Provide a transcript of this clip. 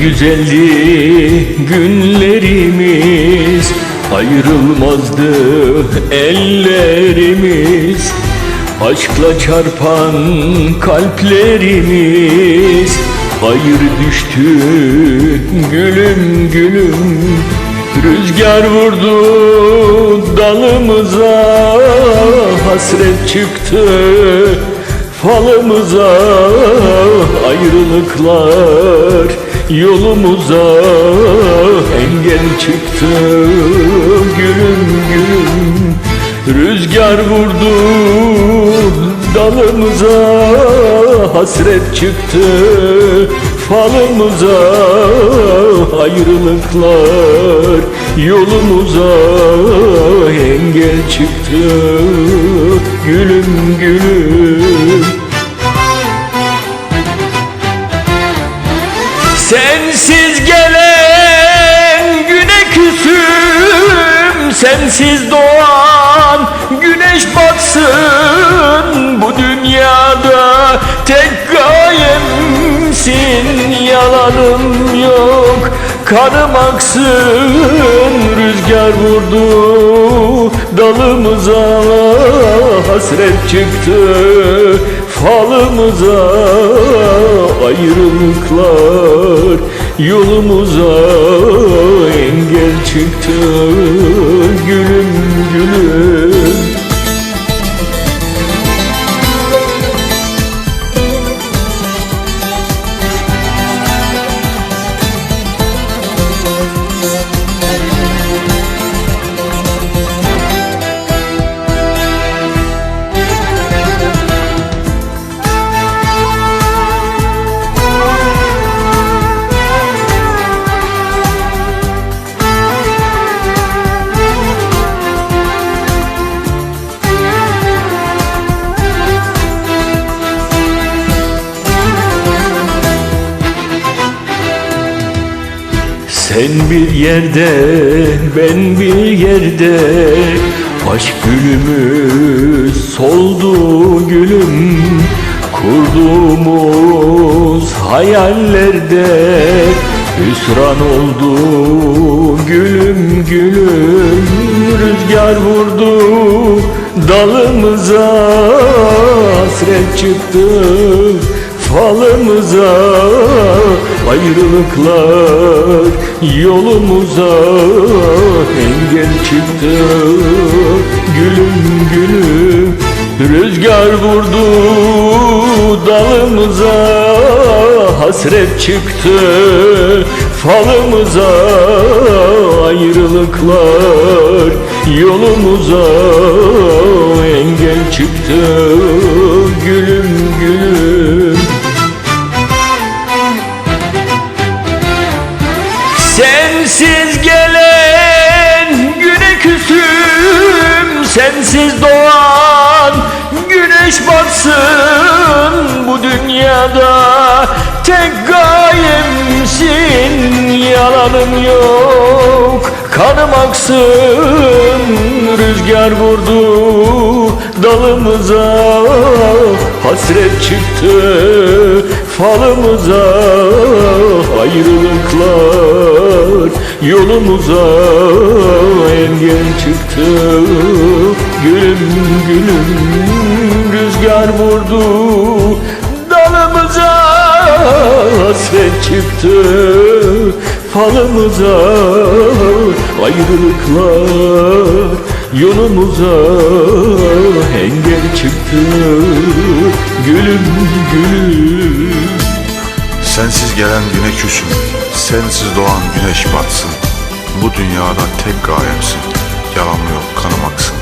Güzeldi günlerimiz. Ayrılmazdı ellerimiz. Aşkla çarpan kalplerimiz. Hayır düştü gülüm gülüm. Rüzgar vurdu dalımıza. Hasret çıktı falımıza. Ayrılıklar yolumuza Engel çıktı gülüm gülüm. Rüzgar vurdu dalımıza Hasret çıktı falımıza. Ayrılıklar yolumuza Engel çıktı gülüm gülüm Sensiz doğan güneş batsın Bu dünyada. Tek gayemsin Yalanım yok. Kanım aksın Rüzgar vurdu dalımıza. Hasret çıktı falımıza. Ayrılıklar yolumuza Engel çıktı Sen bir yerde, ben bir yerde Aşk gülümüz soldu gülüm Kurduğumuz hayallerde Hüsran oldu gülüm gülüm Rüzgar vurdu dalımıza Hasret çıktı falımıza Ayrılıklar yolumuza Engel çıktı. Gülüm gülüm Rüzgar vurdu dalımıza Hasret çıktı falımıza. Ayrılıklar yolumuza Engel çıktı. Gülüm gülüm Sensiz doğan güneş batsın Bu dünyada. Tek gayemsin Yalanım yok. Kanım aksın Rüzgar vurdu dalımıza. Hasret çıktı falımıza Ayrılıklar yolumuza. Engel çıktı gülüm gülüm Rüzgar vurdu. Dalımıza Hasret çıktı falımıza Ayrılıklar. Yolumuza engel çıktı. Gülüm gülüm. Sensiz gelen güne küsüm Sensiz doğan güneş batsın. Bu dünyada tek gayemsin Yalan yok kanıma